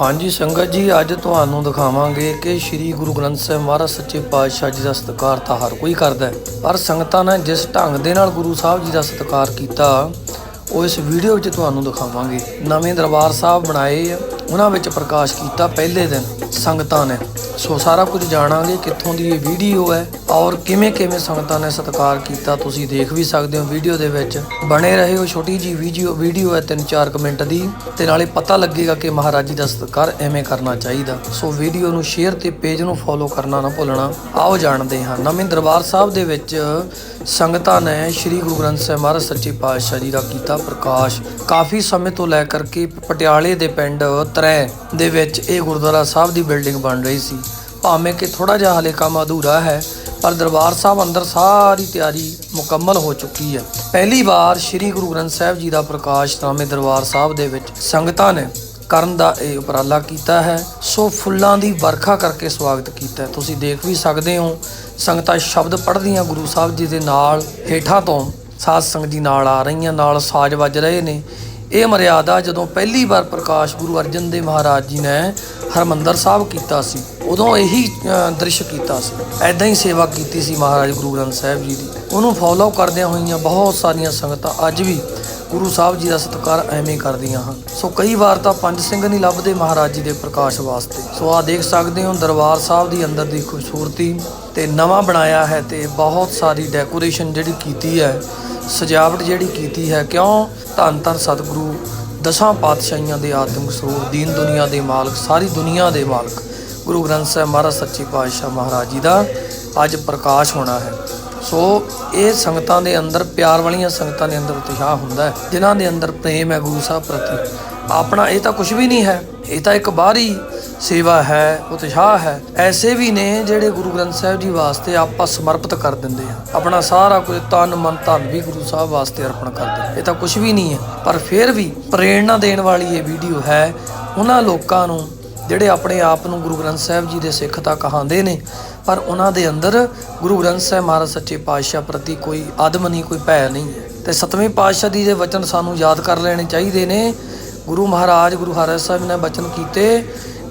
ਹਾਂਜੀ ਸੰਗਤ ਜੀ, ਅੱਜ ਤੁਹਾਨੂੰ ਦਿਖਾਵਾਂਗੇ ਕਿ ਸ੍ਰੀ ਗੁਰੂ ਗ੍ਰੰਥ ਸਾਹਿਬ ਮਹਾਰਾਜ ਸੱਚੇ ਪਾਤਸ਼ਾਹ ਜੀ ਦਾ ਸਤਿਕਾਰ ਤਾਂ ਹਰ ਕੋਈ ਕਰਦਾ ਹੈ, ਪਰ ਸੰਗਤਾਂ ਨੇ ਜਿਸ ਢੰਗ ਦੇ ਨਾਲ ਗੁਰੂ ਸਾਹਿਬ ਜੀ ਦਾ ਸਤਿਕਾਰ ਕੀਤਾ, ਉਹ ਇਸ ਵੀਡੀਓ ਵਿੱਚ ਤੁਹਾਨੂੰ ਦਿਖਾਵਾਂਗੇ। ਨਵੇਂ ਦਰਬਾਰ ਸਾਹਿਬ ਬਣਾਏ ਉਹਨਾਂ ਵਿੱਚ ਪ੍ਰਕਾਸ਼ ਕੀਤਾ ਪਹਿਲੇ ਦਿਨ ਸੰਗਤਾਂ ਨੇ। ਸੋ ਸਾਰਾ ਕੁਝ ਜਾਣਾਂਗੇ ਕਿੱਥੋਂ ਦੀ ਇਹ ਵੀਡੀਓ ਹੈ ਔਰ ਕਿਵੇਂ ਕਿਵੇਂ ਸੰਗਤਾਂ ਨੇ ਸਤਿਕਾਰ ਕੀਤਾ, ਤੁਸੀਂ ਦੇਖ ਵੀ ਸਕਦੇ ਹੋ ਵੀਡੀਓ ਦੇ ਵਿੱਚ। ਬਣੇ ਰਹੇ ਹੋ ਛੋਟੀ ਜੀ ਵੀਡੀਓ ਵੀਡੀਓ ਹੈ 3-4 ਮਿੰਟ ਦੀ, ਤੇ ਨਾਲੇ ਪਤਾ ਲੱਗੇਗਾ ਕਿ ਮਹਾਰਾਜ ਜੀ ਦਾ ਸਤਿਕਾਰ ਐਵੇਂ ਕਰਨਾ ਚਾਹੀਦਾ। ਸੋ ਵੀਡੀਓ ਨੂੰ ਸ਼ੇਅਰ ਤੇ ਪੇਜ ਨੂੰ ਫੋਲੋ ਕਰਨਾ ਨਾ ਭੁੱਲਣਾ। ਆਓ ਜਾਣਦੇ ਹਾਂ, ਨਵੇਂ ਦਰਬਾਰ ਸਾਹਿਬ ਦੇ ਵਿੱਚ ਸੰਗਤਾਂ ਨੇ ਸ੍ਰੀ ਗੁਰੂ ਗ੍ਰੰਥ ਸਾਹਿਬ ਮਹਾਰਾਜ ਸੱਚੇ ਪਾਤਸ਼ਾਹ ਜੀ ਦਾ ਕੀਤਾ ਪ੍ਰਕਾਸ਼। ਕਾਫੀ ਸਮੇਂ ਤੋਂ ਲੈ ਕਰਕੇ ਪਟਿਆਲੇ ਦੇ ਪਿੰਡ ਤਰੈ ਦੇ ਵਿੱਚ ਇਹ ਗੁਰਦੁਆਰਾ ਸਾਹਿਬ ਦੀ ਬਿਲਡਿੰਗ ਬਣ ਰਹੀ ਸੀ। ਭਾਵੇਂ ਕਿ ਥੋੜਾ ਜਿਹਾ ਹਲੇ ਕੰਮ ਅਧੂਰਾ ਹੈ, ਪਰ ਦਰਬਾਰ ਸਾਹਿਬ ਅੰਦਰ ਸਾਰੀ ਤਿਆਰੀ ਮੁਕੰਮਲ ਹੋ ਚੁੱਕੀ ਹੈ। ਪਹਿਲੀ ਵਾਰ ਸ੍ਰੀ ਗੁਰੂ ਗ੍ਰੰਥ ਸਾਹਿਬ ਜੀ ਦਾ ਪ੍ਰਕਾਸ਼ ਨਾਮੇ ਦਰਬਾਰ ਸਾਹਿਬ ਦੇ ਵਿੱਚ ਸੰਗਤਾਂ ਨੇ ਕਰਨ ਦਾ ਇਹ ਉਪਰਾਲਾ ਕੀਤਾ ਹੈ। ਸੋ ਫੁੱਲਾਂ ਦੀ ਵਰਖਾ ਕਰਕੇ ਸਵਾਗਤ ਕੀਤਾ ਹੈ। ਤੁਸੀਂ ਦੇਖ ਵੀ ਸਕਦੇ ਹੋ, ਸੰਗਤਾਂ ਸ਼ਬਦ ਪੜ੍ਹਦੀਆਂ ਗੁਰੂ ਸਾਹਿਬ ਜੀ ਦੇ ਨਾਲ ਹੇਠਾਂ ਤੋਂ ਸਾਧ ਸੰਗਤ ਜੀ ਨਾਲ ਆ ਰਹੀਆਂ, ਨਾਲ ਸਾਜ਼ ਵੱਜ ਰਹੇ ਨੇ। ਇਹ ਮਰਿਆਦਾ ਜਦੋਂ ਪਹਿਲੀ ਵਾਰ ਪ੍ਰਕਾਸ਼ ਗੁਰੂ ਅਰਜਨ ਦੇਵ ਮਹਾਰਾਜ ਜੀ ਨੇ ਹਰਮੰਦਰ ਸਾਹਿਬ ਕੀਤਾ ਸੀ, ਉਦੋਂ ਇਹੀ ਦ੍ਰਿਸ਼ ਕੀਤਾ ਸੀ। ਐਦਾਂ ਹੀ ਸੇਵਾ ਕੀਤੀ ਸੀ ਮਹਾਰਾਜ ਗੁਰੂ ਗ੍ਰੰਥ ਸਾਹਿਬ ਜੀ ਦੀ। ਉਹਨੂੰ ਫੋਲੋ ਕਰਦਿਆਂ ਹੋਈਆਂ ਬਹੁਤ ਸਾਰੀਆਂ ਸੰਗਤਾਂ ਅੱਜ ਵੀ ਗੁਰੂ ਸਾਹਿਬ ਜੀ ਦਾ ਸਤਿਕਾਰ ਐਵੇਂ ਕਰਦੀਆਂ ਹਨ। ਸੋ ਕਈ ਵਾਰ ਤਾਂ ਪੰਜ ਸਿੰਘ ਨਹੀਂ ਲੱਭਦੇ ਮਹਾਰਾਜ ਜੀ ਦੇ ਪ੍ਰਕਾਸ਼ ਵਾਸਤੇ। ਸੋ ਆ ਦੇਖ ਸਕਦੇ ਹੋ ਦਰਬਾਰ ਸਾਹਿਬ ਦੀ ਅੰਦਰ ਦੀ ਖੂਬਸੂਰਤੀ ਤੇ ਨਵਾਂ ਬਣਾਇਆ ਹੈ ਤੇ ਬਹੁਤ ਸਾਰੀ ਡੈਕੋਰੇਸ਼ਨ ਜਿਹੜੀ ਕੀਤੀ ਹੈ ਸਜਾਵਟ ਜਿਹੜੀ ਕੀਤੀ ਹੈ, ਕਿਉਂ? ਧੰਨ ਧੰਨ ਸਤਿਗੁਰੂ, ਦਸਾਂ ਪਾਤਸ਼ਾਹੀਆਂ ਦੇ ਆਤਮਿਕ ਸਰੂਪ ਦੀਨ ਦੁਨੀਆ ਦੇ ਮਾਲਕ, ਸਾਰੀ ਦੁਨੀਆ ਦੇ ਮਾਲਕ। ਗੁਰੂ ਗ੍ਰੰਥ ਸਾਹਿਬ ਮਹਾਰਾਜ, ਸੱਚੇ ਪਾਤਸ਼ਾਹ ਮਹਾਰਾਜ ਜੀ ਦਾ ਅੱਜ ਪ੍ਰਕਾਸ਼ ਹੋਣਾ ਹੈ। ਸੋ ਇਹ ਸੰਗਤਾਂ ਦੇ ਅੰਦਰ, ਪਿਆਰ ਵਾਲੀਆਂ ਸੰਗਤਾਂ ਦੇ ਅੰਦਰ ਉਤਸ਼ਾਹ ਹੁੰਦਾ ਹੈ। ਜਿਨ੍ਹਾਂ ਦੇ ਅੰਦਰ ਪ੍ਰੇਮ ਹੈ ਗੁਰੂ ਸਾਹਿਬ ਪ੍ਰਤੀ। ਆਪਣਾ ਇਹ ਤਾਂ ਕੁਝ ਵੀ ਨਹੀਂ ਹੈ। ਇਹ ਤਾਂ ਇੱਕ ਬਾਹਰੀ ਸੇਵਾ ਹੈ, ਉਤਸ਼ਾਹ ਹੈ। ਐਸੇ ਵੀ ਨੇ ਜਿਹੜੇ ਗੁਰੂ ਗ੍ਰੰਥ ਸਾਹਿਬ ਜੀ ਵਾਸਤੇ ਆਪਾਂ ਸਮਰਪਿਤ ਕਰ ਦਿੰਦੇ ਆ। ਆਪਣਾ ਸਾਰਾ ਕੁਝ ਤਨ ਮਨ, ਧਨ ਵੀ ਗੁਰੂ ਸਾਹਿਬ ਵਾਸਤੇ ਅਰਪਣ ਕਰਦੇ ਇਹ ਤਾਂ ਕੁਝ ਵੀ ਨਹੀਂ ਹੈ ਪਰ ਫਿਰ ਵੀ ਪ੍ਰੇਰਣਾ ਦੇਣ ਵਾਲੀ ਇਹ ਵੀਡੀਓ ਹੈ। ਉਹਨਾਂ ਲੋਕਾਂ ਨੂੰ ਜਿਹੜੇ ਆਪਣੇ ਆਪ ਨੂੰ ਗੁਰੂ ਗ੍ਰੰਥ ਸਾਹਿਬ ਜੀ ਦੇ ਸਿੱਖ ਤਾਂ ਕਹਾਉਂਦੇ ਨੇ, ਪਰ ਉਹਨਾਂ ਦੇ ਅੰਦਰ ਗੁਰੂ ਗ੍ਰੰਥ ਸਾਹਿਬ ਮਹਾਰਾਜ ਸੱਚੇ ਪਾਤਸ਼ਾਹ ਪ੍ਰਤੀ ਕੋਈ ਆਦਮ ਨਹੀਂ, ਕੋਈ ਭੈ ਨਹੀਂ ਹੈ। ਤੇ ਸਤਵੇਂ ਪਾਤਸ਼ਾਹ ਦੀ ਦੇ ਵਚਨ ਸਾਨੂੰ ਯਾਦ ਕਰ ਲੈਣੇ ਚਾਹੀਦੇ ਨੇ। ਗੁਰੂ ਮਹਾਰਾਜ, ਗੁਰੂ ਹਰਿ ਸਾਹਿਬ ਨੇ ਬਚਨ ਕੀਤੇ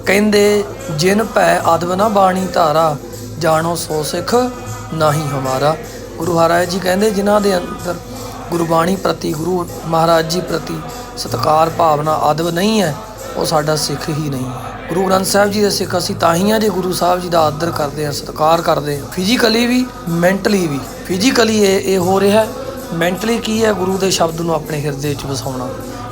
ਕਹਿੰਦੇ, ਜਿਨ ਭੈ ਆਦਮ ਨਾ ਬਾਣੀ ਧਾਰਾ, ਜਾਣੋ ਸੋ ਸਿੱਖ ਨਾਹੀ ਹਮਾਰਾ। ਗੁਰੂ ਮਹਾਰਾਜ ਜੀ ਕਹਿੰਦੇ, ਜਿਨ੍ਹਾਂ ਦੇ ਅੰਦਰ ਗੁਰਬਾਣੀ ਪ੍ਰਤੀ, ਗੁਰੂ ਮਹਾਰਾਜ ਜੀ ਪ੍ਰਤੀ ਸਤਕਾਰ, ਭਾਵਨਾ, ਅਦਬ ਨਹੀਂ ਹੈ, ਉਹ ਸਾਡਾ ਸਿੱਖ ਹੀ ਨਹੀਂ ਹੈ। ਗੁਰੂ ਗ੍ਰੰਥ ਸਾਹਿਬ ਜੀ ਦੇ ਸਿੱਖ ਅਸੀਂ ਤਾਂ ਹੀ ਆ ਜੇ ਗੁਰੂ ਸਾਹਿਬ ਜੀ ਦਾ ਆਦਰ ਕਰਦੇ ਆ ਸਤਿਕਾਰ ਕਰਦੇ ਆ ਫਿਜ਼ੀਕਲੀ ਵੀ ਮੈਂਟਲੀ ਵੀ। ਫਿਜ਼ੀਕਲੀ ਇਹ ਇਹ ਹੋ ਰਿਹਾ ਮੈਂਟਲੀ ਕੀ ਹੈ? ਗੁਰੂ ਦੇ ਸ਼ਬਦ ਨੂੰ ਆਪਣੇ ਹਿਰਦੇ ਵਿੱਚ ਵਸਾਉਣਾ।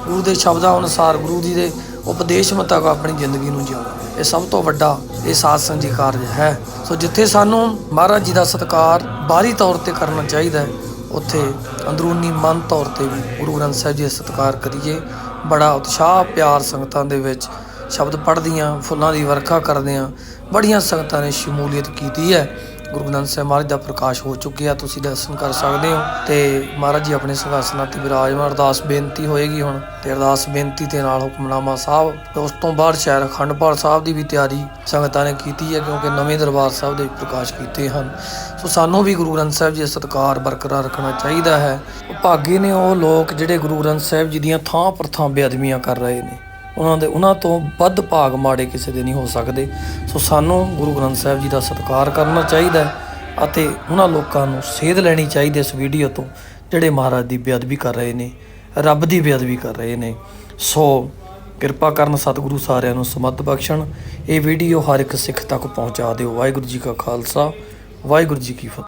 ਗੁਰੂ ਦੇ ਸ਼ਬਦਾਂ ਅਨੁਸਾਰ ਗੁਰੂ ਜੀ ਦੇ ਉਪਦੇਸ਼ ਮੁਤਾਬਕ ਆਪਣੀ ਜ਼ਿੰਦਗੀ ਨੂੰ ਜਿਉਣਾ ਇਹ ਸਭ ਤੋਂ ਵੱਡਾ ਇਹ ਸਾਧ ਸੰਜੀ ਕਾਰਜ ਹੈ। ਸੋ ਜਿੱਥੇ ਸਾਨੂੰ ਮਹਾਰਾਜ ਜੀ ਦਾ ਸਤਿਕਾਰ ਬਾਹਰੀ ਤੌਰ ਤੇ ਕਰਨਾ ਚਾਹੀਦਾ ਹੈ, ਉੱਥੇ ਅੰਦਰੂਨੀ ਮਨ ਤੌਰ ਤੇ ਵੀ ਗੁਰੂ ਗ੍ਰੰਥ ਸਾਹਿਬ ਜੀ ਦਾ ਸਤਿਕਾਰ ਕਰੀਏ। ਬੜਾ ਉਤਸ਼ਾਹ ਪਿਆਰ ਸੰਗਤਾਂ ਦੇ ਵਿੱਚ ਸ਼ਬਦ ਪੜ੍ਹਦੀਆਂ, ਫੁੱਲਾਂ ਦੀ ਵਰਖਾ ਕਰਦਿਆਂ, ਬੜੀਆਂ ਸੰਗਤਾਂ ਨੇ ਸ਼ਮੂਲੀਅਤ ਕੀਤੀ ਹੈ। ਗੁਰੂ ਗ੍ਰੰਥ ਸਾਹਿਬ ਮਹਾਰਾਜ ਦਾ ਪ੍ਰਕਾਸ਼ ਹੋ ਚੁੱਕਿਆ, ਤੁਸੀਂ ਦਰਸ਼ਨ ਕਰ ਸਕਦੇ ਹੋ। ਤੇ ਮਹਾਰਾਜ ਜੀ ਆਪਣੇ ਸਿੰਘਾਸਨਾਂ ਤੇ ਵਿਰਾਜਮਾਨ ਅਰਦਾਸ ਬੇਨਤੀ ਹੋਏਗੀ ਹੁਣ। ਤੇ ਅਰਦਾਸ ਬੇਨਤੀ ਦੇ ਨਾਲ ਹੁਕਮਨਾਮਾ ਸਾਹਿਬ, ਤੇ ਉਸ ਤੋਂ ਬਾਅਦ ਸ਼ਹਿਰ ਅਖੰਡਪਾਲ ਸਾਹਿਬ ਦੀ ਵੀ ਤਿਆਰੀ ਸੰਗਤਾਂ ਨੇ ਕੀਤੀ ਹੈ, ਕਿਉਂਕਿ ਨਵੇਂ ਦਰਬਾਰ ਸਾਹਿਬ ਦੇ ਪ੍ਰਕਾਸ਼ ਕੀਤੇ ਹਨ। ਸੋ ਸਾਨੂੰ ਵੀ ਗੁਰੂ ਗ੍ਰੰਥ ਸਾਹਿਬ ਜੀ ਦਾ ਸਤਿਕਾਰ ਬਰਕਰਾਰ ਰੱਖਣਾ ਚਾਹੀਦਾ ਹੈ। ਭਾਗੇ ਨੇ ਉਹ ਲੋਕ ਜਿਹੜੇ ਗੁਰੂ ਗ੍ਰੰਥ ਸਾਹਿਬ ਜੀ ਦੀਆਂ ਥਾਂ ਪਰ ਥਾਂ ਬੇਅਦਬੀਆਂ ਕਰ ਰਹੇ ਨੇ। ਉਹਨਾਂ ਦੇ ਉਹਨਾਂ ਤੋਂ ਵੱਧ ਭਾਗ ਮਾੜੇ ਕਿਸੇ ਦੇ ਨਹੀਂ ਹੋ ਸਕਦੇ। ਸੋ ਸਾਨੂੰ ਗੁਰੂ ਗ੍ਰੰਥ ਸਾਹਿਬ ਜੀ ਦਾ ਸਤਿਕਾਰ ਕਰਨਾ ਚਾਹੀਦਾ ਹੈ ਅਤੇ ਉਹਨਾਂ ਲੋਕਾਂ ਨੂੰ ਸੇਧ ਲੈਣੀ ਚਾਹੀਦੀ ਇਸ ਵੀਡੀਓ ਤੋਂ, ਜਿਹੜੇ ਮਹਾਰਾਜ ਦੀ ਬੇਅਦਬੀ ਕਰ ਰਹੇ ਨੇ, ਰੱਬ ਦੀ ਬੇਅਦਬੀ ਕਰ ਰਹੇ ਨੇ। ਸੋ ਕਿਰਪਾ ਕਰਨ ਸਤਿਗੁਰੂ ਸਾਰਿਆਂ ਨੂੰ ਸਮਤ ਬਖਸ਼ਣ। ਇਹ ਵੀਡੀਓ ਹਰ ਇੱਕ ਸਿੱਖ ਤੱਕ ਪਹੁੰਚਾ ਦਿਓ। ਵਾਹਿਗੁਰੂ ਜੀ ਕਾ ਖਾਲਸਾ, ਵਾਹਿਗੁਰੂ ਜੀ ਕੀ ਫਤਿਹ।